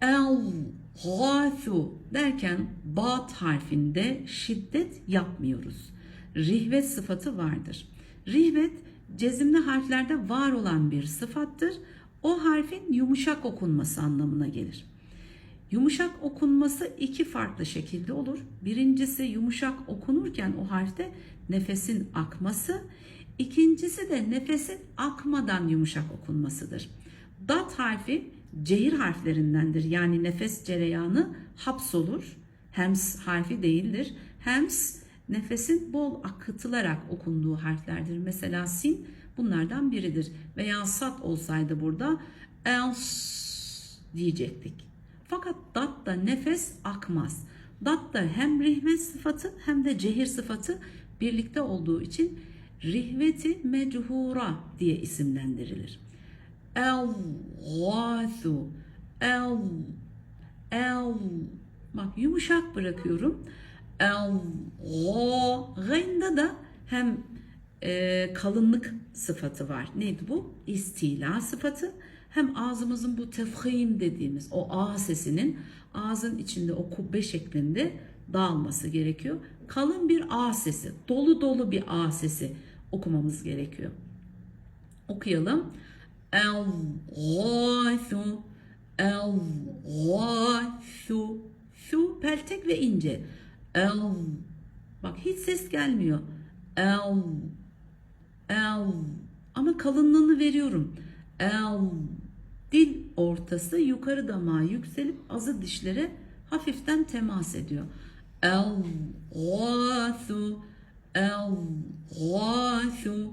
el gâthu derken bat harfinde şiddet yapmıyoruz. Rihvet sıfatı vardır. Rihvet cezimli harflerde var olan bir sıfattır. O harfin yumuşak okunması anlamına gelir. Yumuşak okunması iki farklı şekilde olur. Birincisi yumuşak okunurken o harfte nefesin akması. İkincisi de nefesin akmadan yumuşak okunmasıdır. Dat harfi cehir harflerindendir. Yani nefes cereyanı hapsolur. Hems harfi değildir. Hems nefesin bol akıtılarak okunduğu harflerdir. Mesela sin bunlardan biridir. Veya sat olsaydı burada els diyecektik. Fakat datta nefes akmaz. Datta hem rihvet sıfatı hem de cehir sıfatı birlikte olduğu için rihveti mechura diye isimlendirilir. Gâthu el el bak yumuşak bırakıyorum. El gâ gâynda da hem e, kalınlık sıfatı var. Neydi bu? İstila sıfatı. Hem ağzımızın bu tefhim dediğimiz o A sesinin ağzın içinde o kubbe şeklinde dağılması gerekiyor. Kalın bir A sesi, dolu dolu bir A sesi okumamız gerekiyor. Okuyalım. El gâthu El gâthu Şu peltek ve ince. El Bak hiç ses gelmiyor. El El ama kalınlığını veriyorum. El dil ortası yukarı damağa yükselip azı dişlere hafiften temas ediyor. El gâthu El gâthu